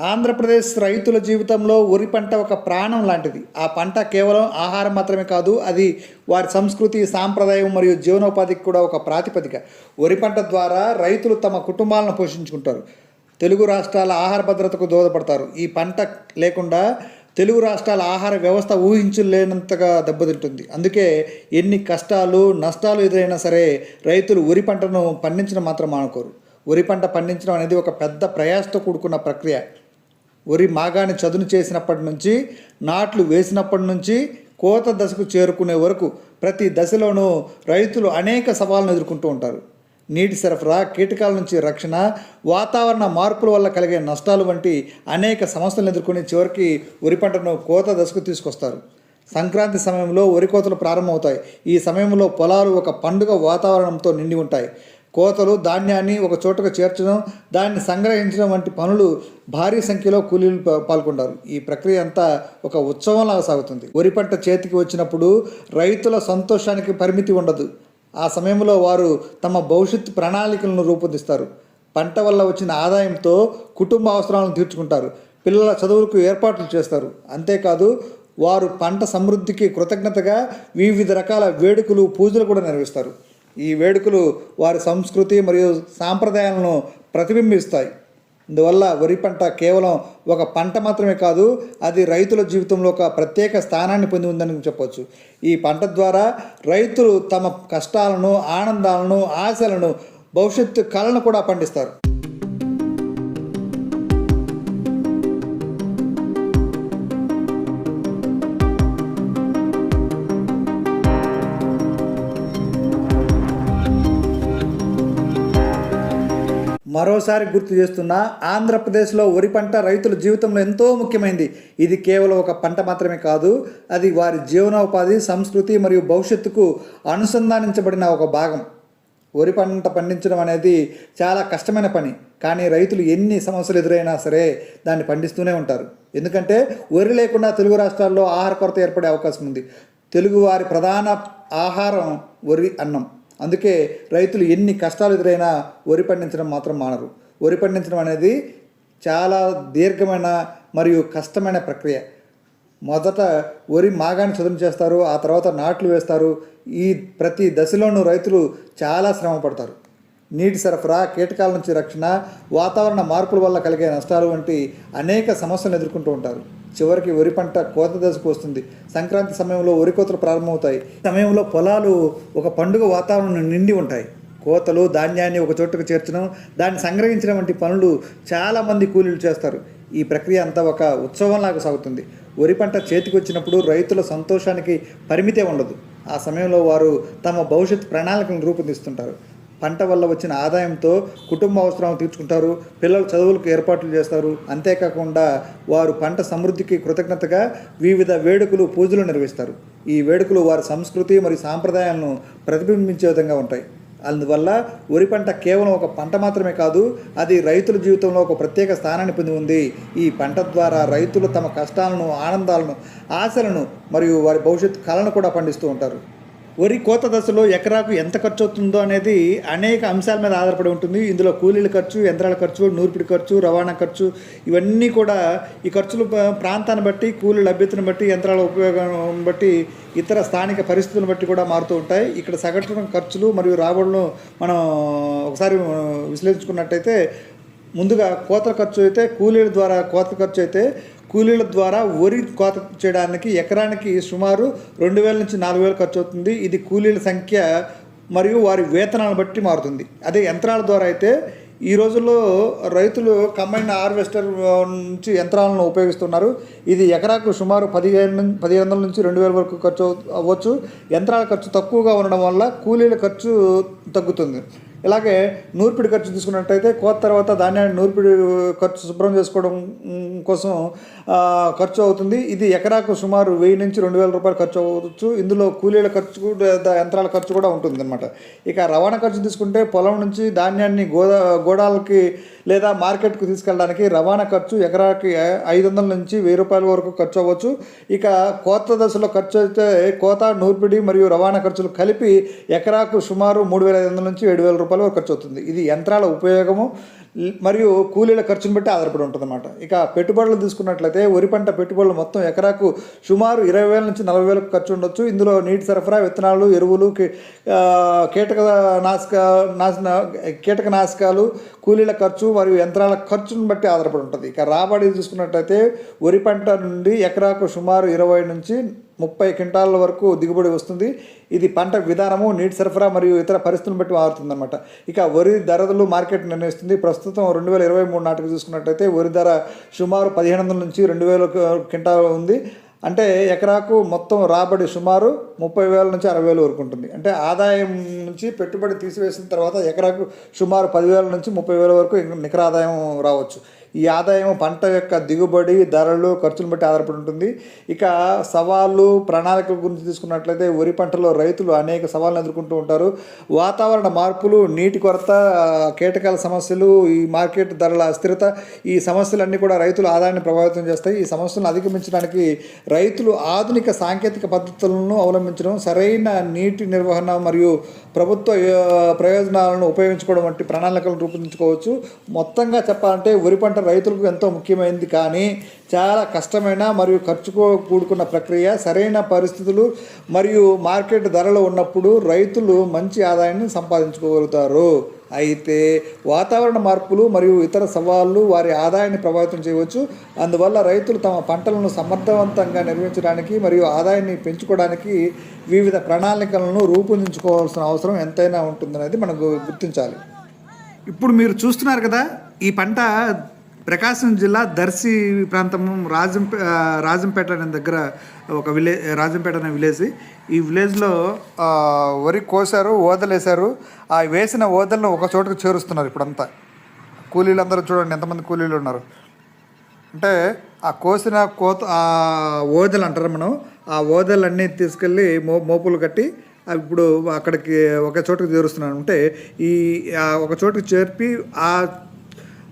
ఆంధ్రప్రదేశ్ రైతుల జీవితంలో వరి పంట ఒక ప్రాణం లాంటిది. ఆ పంట కేవలం ఆహారం మాత్రమే కాదు అది వారి సంస్కృతి సాంప్రదాయం మరియు జీవనోపాధికి కూడా ఒక ప్రాతిపదిక. వరి పంట ద్వారా రైతులు తమ కుటుంబాలను పోషించుకుంటారు. తెలుగు రాష్ట్రాల ఆహార భద్రతకు దోహదపడతారు. ఈ పంట లేకుండా తెలుగు రాష్ట్రాల ఆహార వ్యవస్థ ఊహించలేనంతగా దెబ్బతింటుంది. అందుకే ఎన్ని కష్టాలు నష్టాలు ఎదురైనా సరే రైతులు వరి పంటను పండించడం మాత్రం మానుకోరు. వరి పంట పండించడం అనేది ఒక పెద్ద ప్రయాసతో కూడుకున్న ప్రక్రియ. వరి మాగాని చదును చేసినప్పటి నుంచి నాట్లు వేసినప్పటి నుంచి కోత దశకు చేరుకునే వరకు ప్రతి దశలోనూ రైతులు అనేక సవాళ్ళను ఎదుర్కొంటూ ఉంటారు. నీటి సరఫరా కీటకాల నుంచి రక్షణ వాతావరణ మార్పుల వల్ల కలిగే నష్టాలు వంటి అనేక సమస్యలను ఎదుర్కొని చివరికి వరి పంటను కోత దశకు తీసుకొస్తారు. సంక్రాంతి సమయంలో వరి కోతలు ప్రారంభమవుతాయి. ఈ సమయంలో పొలాలు ఒక పండుగ వాతావరణంతో నిండి ఉంటాయి. కోతలు ధాన్యాన్ని ఒక చోటకు చేర్చడం దాన్ని సంగ్రహించడం వంటి పనులు భారీ సంఖ్యలో కూలీలు పాల్గొంటారు. ఈ ప్రక్రియ అంతా ఒక ఉత్సవంలాగా సాగుతుంది. వరి పంట చేతికి వచ్చినప్పుడు రైతుల సంతోషానికి పరిమితి ఉండదు. ఆ సమయంలో వారు తమ భవిష్యత్ ప్రణాళికలను రూపొందిస్తారు. పంట వల్ల వచ్చిన ఆదాయంతో కుటుంబ అవసరాలను తీర్చుకుంటారు. పిల్లల చదువులకు ఏర్పాట్లు చేస్తారు. అంతేకాదు వారు పంట సమృద్ధికి కృతజ్ఞతగా వివిధ రకాల వేడుకలు పూజలు కూడా నిర్వహిస్తారు. ఈ వేడుకలు వారి సంస్కృతి మరియు సాంప్రదాయాలను ప్రతిబింబిస్తాయి. అందువల్ల వరి పంట కేవలం ఒక పంట మాత్రమే కాదు అది రైతుల జీవితంలో ఒక ప్రత్యేక స్థానాన్ని పొంది ఉందని చెప్పవచ్చు ఈ పంట ద్వారా రైతులు తమ కష్టాలను ఆనందాలను ఆశలను భవిష్యత్తు కళను కూడా పండిస్తారు. మరోసారి గుర్తు చేస్తున్నా ఆంధ్రప్రదేశ్లో వరి పంట రైతుల జీవితంలో ఎంతో ముఖ్యమైనది ఇది కేవలం ఒక పంట మాత్రమే కాదు అది వారి జీవనోపాధి సంస్కృతి మరియు భవిష్యత్తుకు అనుసంధానించబడిన ఒక భాగం. వరి పంట పండించడం అనేది చాలా కష్టమైన పని కానీ రైతులు ఎన్ని సమస్యలు ఎదురైనా సరే దాన్ని పండిస్తూనే ఉంటారు. ఎందుకంటే వరి లేకుండా తెలుగు రాష్ట్రాల్లో ఆహార కొరత ఏర్పడే అవకాశం ఉంది. తెలుగు వారి ప్రధాన ఆహారం వరి అన్నం. అందుకే రైతులు ఎన్ని కష్టాలు ఎదురైనా వరి పండించడం మాత్రం మానరు. వరి పండించడం అనేది చాలా దీర్ఘమైన మరియు కష్టమైన ప్రక్రియ. మొదట వరి మాగాన్ని చదును చేస్తారు ఆ తర్వాత నాట్లు వేస్తారు. ఈ ప్రతి దశలోనూ రైతులు చాలా శ్రమ పడతారు. నీటి సరఫరా కీటకాల నుంచి రక్షణ వాతావరణ మార్పుల వల్ల కలిగే నష్టాలు వంటి అనేక సమస్యలను ఎదుర్కొంటూ ఉంటారు. చివరికి వరి పంట కోత దశకు వస్తుంది. సంక్రాంతి సమయంలో వరి కోతలు ప్రారంభమవుతాయి. సమయంలో పొలాలు ఒక పండుగ వాతావరణం నిండి ఉంటాయి. కోతలు ధాన్యాన్ని ఒక చోటుకు చేర్చడం దాన్ని సంగ్రహించడం వంటి పనులు చాలామంది కూలీలు చేస్తారు. ఈ ప్రక్రియ అంతా ఒక ఉత్సవంలాగా సాగుతుంది. వరి పంట చేతికి వచ్చినప్పుడు రైతుల సంతోషానికి పరిమితే ఉండదు. ఆ సమయంలో వారు తమ భవిష్యత్ ప్రణాళికలను రూపొందిస్తుంటారు. పంట వల్ల వచ్చిన ఆదాయంతో కుటుంబ అవసరాలు తీర్చుకుంటారు పిల్లల చదువులకు ఏర్పాట్లు చేస్తారు. అంతేకాకుండా వారు పంట సమృద్ధికి కృతజ్ఞతగా వివిధ వేడుకలు పూజలు నిర్వహిస్తారు. ఈ వేడుకలు వారి సంస్కృతి మరియు సాంప్రదాయాలను ప్రతిబింబించే విధంగా ఉంటాయి. అందువల్ల వరి పంట కేవలం ఒక పంట మాత్రమే కాదు అది రైతుల జీవితంలో ఒక ప్రత్యేక స్థానాన్ని పొంది ఉంది. ఈ పంట ద్వారా రైతులు తమ కష్టాలను ఆనందాలను ఆశలను మరియు వారి భవిష్యత్ కళను కూడా పండిస్తూ ఉంటారు. వరి కోత దశలో ఎకరాకు ఎంత ఖర్చు అవుతుందో అనేది అనేక అంశాల మీద ఆధారపడి ఉంటుంది. ఇందులో కూలీల ఖర్చు యంత్రాల ఖర్చు నూర్పిడి ఖర్చు రవాణా ఖర్చు ఇవన్నీ కూడా ఈ ఖర్చులు ప్రాంతాన్ని బట్టి కూలీల లభ్యతను బట్టి యంత్రాల ఉపయోగం బట్టి ఇతర స్థానిక పరిస్థితులను బట్టి కూడా మారుతూ ఉంటాయి. ఇక్కడ సగటున ఖర్చులు మరియు రాబడులను మనం ఒకసారి విశ్లేషించుకున్నట్టయితే ముందుగా కోత ఖర్చు అయితే కూలీల ద్వారా కోత ఖర్చు అయితే కూలీల ద్వారా వరి కోత చేయడానికి ఎకరానికి సుమారు రెండు వేల నుంచి నాలుగు వేలు ఖర్చు అవుతుంది. ఇది కూలీల సంఖ్య మరియు వారి వేతనాలను బట్టి మారుతుంది. అదే యంత్రాల ద్వారా అయితే ఈ రోజుల్లో రైతులు కంబైన్ హార్వెస్టర్ నుంచి యంత్రాలను ఉపయోగిస్తున్నారు. ఇది ఎకరాకు సుమారు పదిహేను పదిహేను వందల నుంచి రెండు వేల వరకు ఖర్చు అవ్వచ్చు. యంత్రాల ఖర్చు తక్కువగా ఉండడం వల్ల కూలీల ఖర్చు తగ్గుతుంది. ఇలాగే నూర్పిడి ఖర్చు తీసుకున్నట్టయితే కోత తర్వాత ధాన్యాన్ని నూర్పిడి ఖర్చు శుభ్రం చేసుకోవడం కోసం ఖర్చు అవుతుంది. ఇది ఎకరాకు సుమారు వెయ్యి నుంచి రెండు వేల రూపాయలు ఖర్చు అవ్వచ్చు. ఇందులో కూలీల ఖర్చు కూడా యంత్రాల ఖర్చు కూడా ఉంటుంది అనమాట ఇక రవాణా ఖర్చు తీసుకుంటే పొలం నుంచి ధాన్యాన్ని గోదా గోడాలకి లేదా మార్కెట్కు తీసుకెళ్ళడానికి రవాణా ఖర్చు ఎకరాకి ఐదు వందల నుంచి వెయ్యి రూపాయల వరకు ఖర్చు అవ్వచ్చు. ఇక కోత దశలో ఖర్చు అయితే కోత నూర్పిడి మరియు రవాణా ఖర్చులు కలిపి ఎకరాకు సుమారు మూడు వేల ఐదు వందల నుంచి ఏడు వేల రూపాయలు వరకు ఖర్చు అవుతుంది. ఇది యంత్రాల ఉపయోగము మరియు కూలీల ఖర్చును బట్టి ఆధారపడి ఉంటుందన్నమాట. ఇక పెట్టుబడులు తీసుకున్నట్లయితే వరి పంట పెట్టుబడులు మొత్తం ఎకరాకు సుమారు ఇరవై వేల నుంచి నలభై వేలకు ఖర్చు ఉండొచ్చు. ఇందులో నీటి సరఫరా విత్తనాలు ఎరువులు కీటక నాశక నాశన కీటక నాశకాలు కూలీల ఖర్చు మరియు యంత్రాల ఖర్చును బట్టి ఆధారపడి ఉంటుంది. ఇక రాబడి చూసుకున్నట్లయితే వరి పంట నుండి ఎకరాకు సుమారు ఇరవై నుంచి ముప్పై క్వింటాల వరకు దిగుబడి వస్తుంది. ఇది పంట విధానము నీటి సరఫరా మరియు ఇతర పరిస్థితులను బట్టి మారుతుందన్నమాట. ఇక వరి ధరలు మార్కెట్ నిర్ణయిస్తుంది. ప్రస్తుతం రెండు వేల ఇరవై మూడు నాటికి చూసుకున్నట్టయితే వరి ధర సుమారు పదిహేను వందల నుంచి రెండు వేల క్వింటాల్ ఉంది. అంటే ఎకరాకు మొత్తం రాబడి సుమారు ముప్పై వేల నుంచి అరవై వేలు వరకు ఉంటుంది. అంటే ఆదాయం నుంచి పెట్టుబడి తీసివేసిన తర్వాత ఎకరాకు సుమారు పదివేల నుంచి ముప్పై వేల వరకు నికర ఆదాయం రావచ్చు. ఈ ఆదాయం పంట యొక్క దిగుబడి ధరలు ఖర్చులను బట్టి ఆధారపడి ఉంటుంది. ఇక సవాళ్ళు ప్రణాళికల గురించి తీసుకున్నట్లయితే వరి పంటలో రైతులు అనేక సవాళ్ళను ఎదుర్కొంటూ ఉంటారు. వాతావరణ మార్పులు నీటి కొరత కీటకాల సమస్యలు ఈ మార్కెట్ ధరల అస్థిరత ఈ సమస్యలన్నీ కూడా రైతుల ఆదాయాన్ని ప్రభావితం చేస్తాయి. ఈ సమస్యలను అధిగమించడానికి రైతులు ఆధునిక సాంకేతిక పద్ధతులను అవలంబించడం సరైన నీటి నిర్వహణ మరియు ప్రభుత్వ ప్రయోజనాలను ఉపయోగించుకోవడం వంటి ప్రణాళికలను రూపొందించుకోవచ్చు. మొత్తంగా చెప్పాలంటే వరి పంట రైతులకు ఎంతో ముఖ్యమైనది కానీ చాలా కష్టమైన మరియు ఖర్చుకో కూడుకున్న ప్రక్రియ సరైన పరిస్థితులు మరియు మార్కెట్ ధరలు ఉన్నప్పుడు రైతులు మంచి ఆదాయాన్ని సంపాదించుకోగలుగుతారు. అయితే వాతావరణ మార్పులు మరియు ఇతర సవాళ్ళు వారి ఆదాయాన్ని ప్రభావితం చేయవచ్చు. అందువల్ల రైతులు తమ పంటలను సమర్థవంతంగా నిర్వహించడానికి మరియు ఆదాయాన్ని పెంచుకోవడానికి వివిధ ప్రణాళికలను రూపొందించుకోవాల్సిన అవసరం ఎంతైనా ఉంటుందనేది మనకు గుర్తించాలి. ఇప్పుడు మీరు చూస్తున్నారు కదా ఈ పంట ప్రకాశం జిల్లా దర్శి ప్రాంతం రాజం రాజంపేట అనే దగ్గర ఒక విలేజ్ రాజంపేట అనే విలేజ్. ఈ విలేజ్లో వరి కోసారు ఓదలేశారు. ఆ వేసిన ఓదలను ఒక చోటుకు చేరుస్తున్నారు ఇప్పుడంతా. కూలీలందరూ చూడండి ఎంతమంది కూలీలు ఉన్నారు. అంటే ఆ కోసిన కోత ఆ ఓదలు అంటారు మనం. ఆ ఓదలన్నీ తీసుకెళ్ళి మో మోపులు కట్టి ఇప్పుడు అక్కడికి ఒక చోటుకు చేరుస్తున్నాను అంటే ఈ ఒక చోటుకు చేర్పి ఆ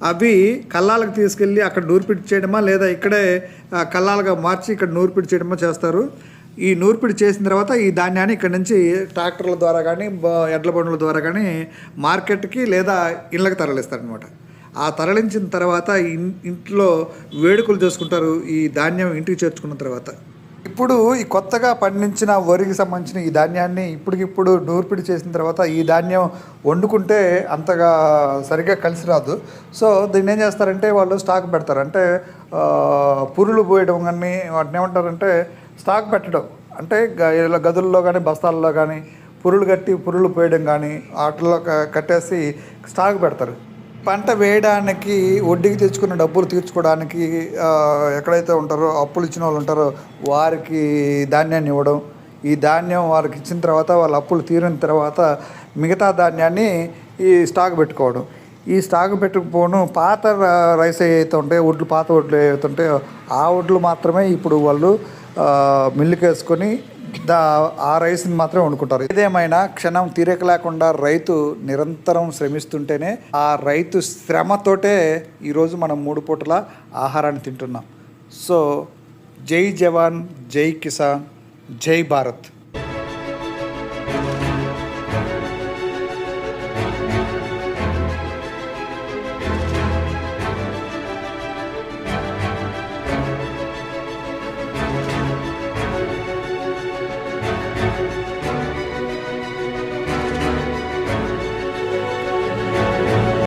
అవి కల్లాలకు తీసుకెళ్ళి అక్కడ నూర్పిడి చేయడమా లేదా ఇక్కడే కల్లాలుగా మార్చి ఇక్కడ నూర్పిడి చేయడమా చేస్తారు. ఈ నూర్పిడి చేసిన తర్వాత ఈ ధాన్యాన్ని ఇక్కడ నుంచి ట్రాక్టర్ల ద్వారా కానీ ఎడ్ల బండ్ల ద్వారా కానీ మార్కెట్కి లేదా ఇళ్ళకి తరలిస్తారనమాట ఆ తరలించిన తర్వాత ఇంట్లో వేడుకలు చేసుకుంటారు ఈ ధాన్యం ఇంటికి చేర్చుకున్న తర్వాత. ఇప్పుడు ఈ కొత్తగా పండించిన వరికి సంబంధించిన ఈ ధాన్యాన్ని ఇప్పటికిప్పుడు నూర్పిడి చేసిన తర్వాత ఈ ధాన్యం వండుకుంటే అంతగా సరిగ్గా కలిసి రాదు. సో దీన్ని ఏం చేస్తారంటే వాళ్ళు స్టాక్ పెడతారు. అంటే పురులు పోయడం కానీ వాటిని ఏమంటారంటే స్టాక్ పెట్టడం. అంటే ఇలా గదుల్లో కానీ బస్తాల్లో కానీ పురులు కట్టి పురులు పోయడం కానీ వాటిలో కట్టేసి స్టాక్ పెడతారు. పంట వేయడానికి వడ్డీకి తెచ్చుకున్న డబ్బులు తీర్చుకోవడానికి ఎక్కడైతే ఉంటారో అప్పులు ఇచ్చిన వాళ్ళు ఉంటారో వారికి ధాన్యాన్ని ఇవ్వడం. ఈ ధాన్యం వారికి ఇచ్చిన తర్వాత వాళ్ళ అప్పులు తీరిన తర్వాత మిగతా ధాన్యాన్ని ఈ స్టాక్ పెట్టుకోవడం. ఈ స్టాక్ పెట్టుకుపోవడం పాత రైస్ ఏవైతే ఉంటాయో వడ్లు పాత వడ్లు ఏవైతే ఉంటాయో ఆ వడ్లు మాత్రమే ఇప్పుడు వాళ్ళు మిల్లుకేసుకొని దా ఆ రైస్ని మాత్రమే వండుకుంటారు. ఏదేమైనా క్షణం తీరిక లేకుండా రైతు నిరంతరం శ్రమిస్తుంటేనే ఆ రైతు శ్రమతోటే ఈరోజు మనం మూడు పూటల ఆహారాన్ని తింటున్నాం. సో జై జవాన్ జై కిసాన్ జై భారత్.